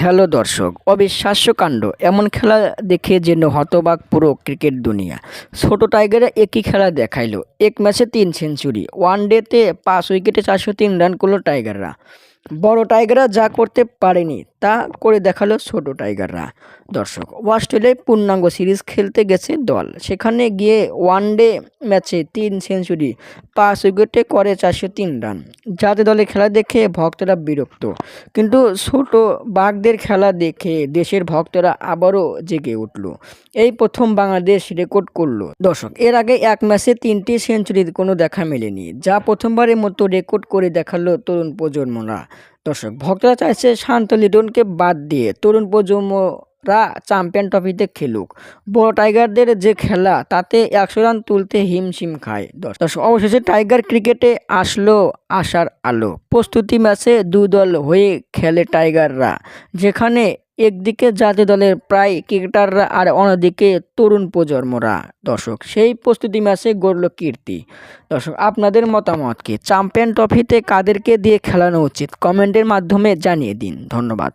Hello দর্শক, অবিশ্বাস্য কাণ্ড। এমন খেলা দেখে যেন হতবাক পুরো ক্রিকেট দুনিয়া। ছোট টাইগারে একই খেলা দেখাইলো। এক ম্যাচে তিন সেঞ্চুরি। ওয়ান ডেতে পাঁচ উইকেটে চারশো তিন রান করল টাইগাররা। বড় টাইগাররা যা করতে পারেনি তা করে দেখাল ছোট টাইগাররা। দর্শক, অস্ট্রেলিয়ায় পূর্ণাঙ্গ সিরিজ খেলতে গেছে দল। সেখানে গিয়ে ওয়ান ডে ম্যাচে তিন সেঞ্চুরি, পাঁচ উইকেটে করে চারশো তিন রান। যাতে দলে খেলা দেখে ভক্তরা বিরক্ত, কিন্তু ছোট বাঘদের খেলা দেখে দেশের ভক্তরা আবারও জেগে উঠল। এই প্রথম বাংলাদেশ রেকর্ড করল। দর্শক, এর আগে এক ম্যাচে তিনটি সেঞ্চুরির কোনো দেখা মেলেনি, যা প্রথমবারের মতো রেকর্ড করে দেখাল তরুণ প্রজন্মরা। দর্শক, ভক্তরা চাইছে শান্ত লিডনকে বাদ দিয়ে তরুণ প্রজন্মরা চ্যাম্পিয়ন ট্রফিতে খেলুক। বড় টাইগারদের যে খেলা, তাতে একশো রান তুলতে হিমশিম খায় দর্শক। অবশেষে টাইগার ক্রিকেটে আসলো আসার আলো। প্রস্তুতি ম্যাচে দু দল হয়ে খেলে টাইগাররা, যেখানে একদিকে জাতীয় দলের প্রায় ক্রিকেটাররা আর অন্যদিকে তরুণ প্রজন্মরা। দর্শক, সেই প্রস্তুতি ম্যাচে গড়ল কীর্তি। দর্শক, আপনাদের মতামত কি? চ্যাম্পিয়ন ট্রফিতে কাদেরকে দিয়ে খেলানো উচিত? কমেন্টের মাধ্যমে জানিয়ে দিন। ধন্যবাদ।